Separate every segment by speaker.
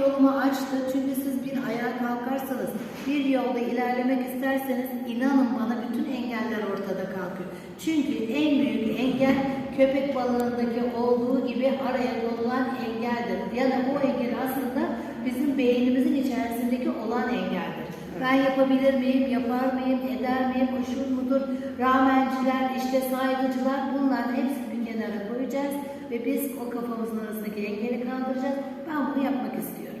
Speaker 1: yolumu açtı. Çünkü siz bir ayağa kalkarsanız, bir yolda ilerlemek isterseniz inanın bana bütün engeller ortada kalkıyor. Çünkü en büyük engel köpek balığındaki olduğu gibi araya konulan engeldir. Ya da bu engel aslında bizim beynimizin içerisindeki olan engeldir. Ben yapabilir miyim, yapar mıyım, eder miyim, hoşur mudur, rağmenciler, işte saygıcılar bunların hepsini bir kenara koyacağız ve biz o kafamızın arasındaki engeli kaldıracağız. Ben bunu yapmak istiyorum.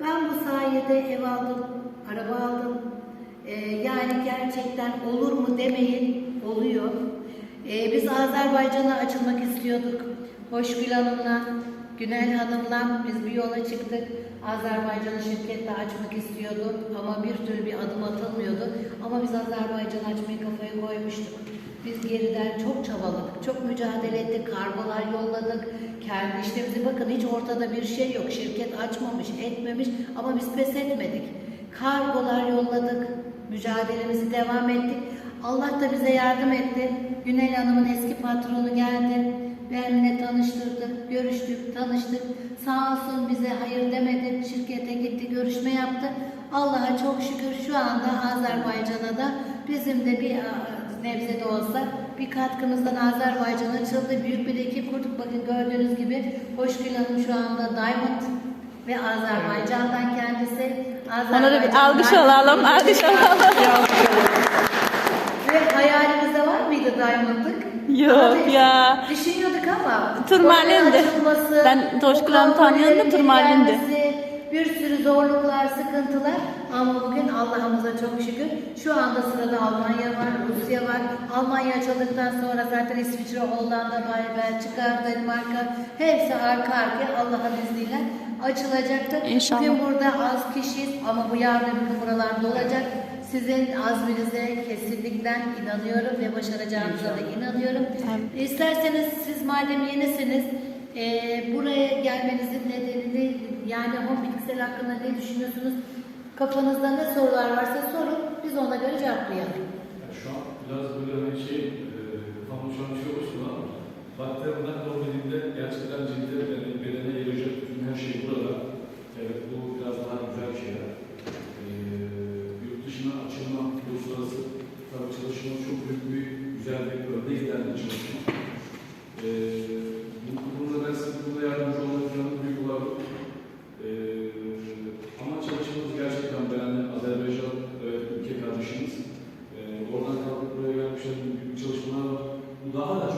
Speaker 1: Ben bu sayede ev aldım, araba aldım. Ee, yani gerçekten olur mu demeyin, oluyor. Ee, biz Azerbaycan'a açılmak istiyorduk. Hoşgül Hanım'la, Günel Hanım'la biz bir yola çıktık. Azerbaycan'ı şirketle açmak istiyorduk ama bir türlü bir adım atılmıyordu. Ama biz Azerbaycan açmayı kafaya koymuştuk. Biz geriden çok çabaladık, çok mücadele ettik, kargolar yolladık. Kendi işlerimizi bakın hiç ortada bir şey yok. Şirket açmamış, etmemiş ama biz pes etmedik. Kargolar yolladık, mücadelemizi devam ettik. Allah da bize yardım etti. Günel Hanım'ın eski patronu geldi. Benimle tanıştırdı, görüştük, tanıştık. Sağ olsun bize hayır demedi, şirkete gitti, görüşme yaptı. Allah'a çok şükür şu anda Azerbaycan'a da bizim de bir nebze de olsa bir katkımızdan Azerbaycan açıldı. Büyük bir ekip kurduk. Bakın gördüğünüz gibi Hoşgül Hanım şu anda Diamond ve Azerbaycan'dan kendisi.
Speaker 2: Ona da bir alkış alalım, alkış alalım.
Speaker 1: Ve hayalimizde var mıydı Diamond'lık?
Speaker 2: Yok ya.
Speaker 1: Düşünüyorduk ama.
Speaker 2: Turmalin'di. Ben tanıyorum da
Speaker 1: kampanyanın
Speaker 2: Turmalin'di.
Speaker 1: Bir sürü zorluklar, sıkıntılar ama bugün Allah'ımıza çok şükür şu anda sırada Almanya var, Rusya var. Almanya açıldıktan sonra zaten İsviçre, Hollanda var, Belçika, Danimarka hepsi arka arkaya Allah'ın izniyle açılacaktır.
Speaker 2: İnşallah.
Speaker 1: Bugün burada az kişiyiz ama bu yarın buralarda olacak. Sizin azminize kesinlikle inanıyorum ve başaracağınıza da inanıyorum.
Speaker 2: Evet.
Speaker 1: İsterseniz siz madem yenisiniz e, buraya gelmenizin nedenini yani home bilgisayar hakkında ne düşünüyorsunuz? Kafanızda ne sorular varsa sorun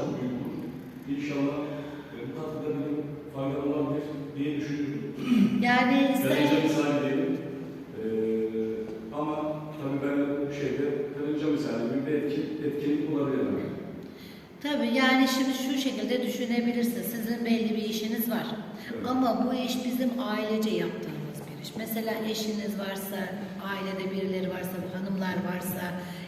Speaker 3: çok büyük olur. İnşallah e, bu katkıda benim faydam olabilir diye düşünüyorum.
Speaker 1: Yani isterseniz
Speaker 3: misali diyelim. Ee, ama tabii ben bu şeyde karınca misali gibi bir etki, etkinlik olabilir.
Speaker 1: Tabii yani şimdi şu şekilde düşünebilirsiniz. Sizin belli bir işiniz var.
Speaker 3: Evet.
Speaker 1: Ama bu iş bizim ailece yaptığımız bir iş. Mesela eşiniz varsa, ailede birileri varsa, hanımlar varsa,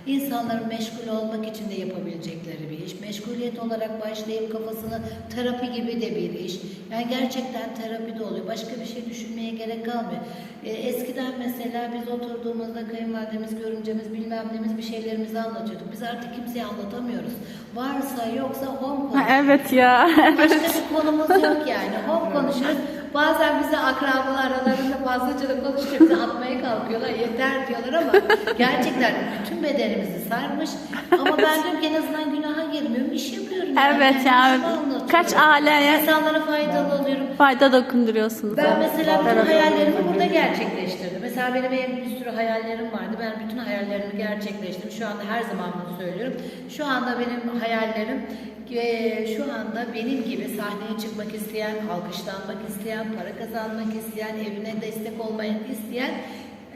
Speaker 1: insanların meşgul olmak için de yapabilecekleri bir iş. Meşguliyet olarak başlayıp kafasını terapi gibi de bir iş. Yani gerçekten terapi de oluyor. Başka bir şey düşünmeye gerek kalmıyor. Ee, eskiden mesela biz oturduğumuzda kayınvalidemiz, görümcemiz, bilmem nemiz bir şeylerimizi anlatıyorduk. Biz artık kimseye anlatamıyoruz. Varsa yoksa home
Speaker 2: Ha,
Speaker 1: konuş.
Speaker 2: evet ya.
Speaker 1: Başka bir konumuz yok yani. Hop konuşuruz. Bazen bize akrabalar aralarında fazlaca da konuşuyor. Bizi atmaya kalkıyorlar. Yeter diyorlar ama gerçekten bütün bedenimizi sarmış. Ama ben diyorum ki en azından günaha girmiyorum. İş yapıyorum.
Speaker 2: Evet
Speaker 1: Yani
Speaker 2: ya.
Speaker 1: işimi anlatıyorum.
Speaker 2: Kaç aileye
Speaker 1: İnsanlara faydalı oluyorum.
Speaker 2: fayda dokunduruyorsunuz.
Speaker 1: Ben mesela bütün hayallerimi burada gerçekleştirdim. Mesela benim evim bir sürü hayallerim vardı. Ben bütün hayallerimi gerçekleştirdim. Şu anda her zaman bunu söylüyorum. Şu anda benim hayallerim e, şu anda benim gibi sahneye çıkmak isteyen, alkışlanmak isteyen, para kazanmak isteyen, evine destek olmayı isteyen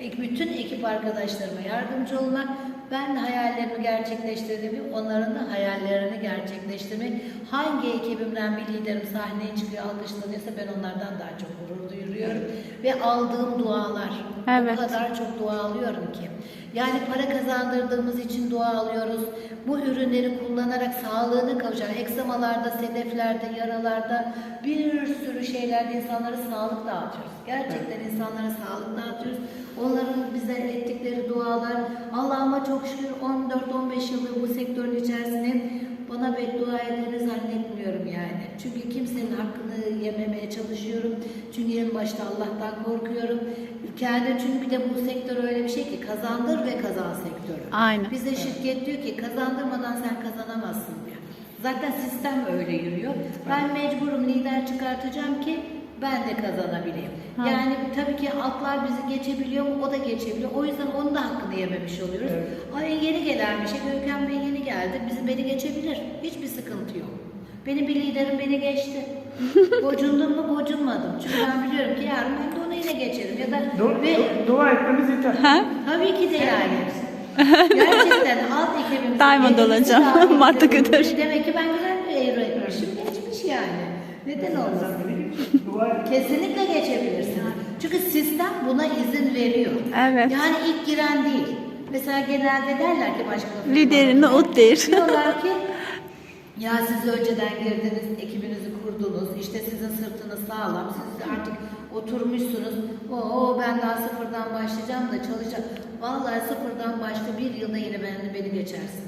Speaker 1: e, bütün ekip arkadaşlarıma yardımcı olmak, ben hayallerimi gerçekleştirdiğimi, onların da hayallerini gerçekleştirmek. Hangi ekibimden bir liderim sahneye çıkıyor, alkışlanıyorsa ben onlardan daha çok gurur duyuyorum. Ve aldığım dualar,
Speaker 2: Evet.
Speaker 1: o kadar çok dua alıyorum ki. Yani para kazandırdığımız için dua alıyoruz. Bu ürünleri kullanarak sağlığını kavuşan eksamalarda, sedeflerde, yaralarda bir sürü şeylerde insanlara sağlık dağıtıyoruz. Gerçekten insanlara sağlık dağıtıyoruz. Onların bize ettikleri dualar Allah'ıma çok şükür 14-15 yıldır bu sektörün içerisinde bana beddua edeni zannetmiyorum yani. Çünkü kimsenin hakkını yememeye çalışıyorum. Çünkü en başta Allah'tan korkuyorum. Kendi çünkü bir de bu sektör öyle bir şey ki kazandır ve kazan sektörü.
Speaker 2: Aynen.
Speaker 1: Bize şirket diyor ki kazandırmadan sen kazanamazsın diyor. Zaten sistem öyle yürüyor. Ben mecburum lider çıkartacağım ki ben de kazanabileyim.
Speaker 2: Ha.
Speaker 1: Yani tabii ki altlar bizi geçebiliyor mu? O da geçebiliyor. O yüzden onun da hakkını yememiş oluyoruz. Ay yeni gelen bir şey. Görkem Bey yeni geldi. Bizi beni geçebilir. Hiçbir sıkıntı yok. Benim bir liderim beni geçti. Gocundum mu gocunmadım. Çünkü ben biliyorum ki yarın ben de onu yine geçerim. Ya da
Speaker 4: Du-
Speaker 1: ve
Speaker 4: du- dua etmemiz yeter.
Speaker 2: Ha?
Speaker 1: Tabii ki de yani. Gerçekten alt ekibimiz.
Speaker 2: Diamond olacağım. Mantıklıdır.
Speaker 1: Demek ki ben güzel bir euro etmişim. Geçmiş yani. Neden olmasın? Kesinlikle geçebilirsiniz. Çünkü sistem buna izin veriyor.
Speaker 2: Evet.
Speaker 1: Yani ilk giren değil. Mesela genelde derler ki başka
Speaker 2: Liderini ut der.
Speaker 1: Diyorlar ki ya siz önceden girdiniz, ekibinizi kurdunuz, işte sizin sırtınız sağlam, siz artık oturmuşsunuz. Oo ben daha sıfırdan başlayacağım da çalışacağım. Vallahi sıfırdan başla bir yılda yine beni, beni geçersin.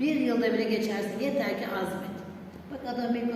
Speaker 1: Bir yılda bile geçersin. Yeter ki azmet. Bak adam benim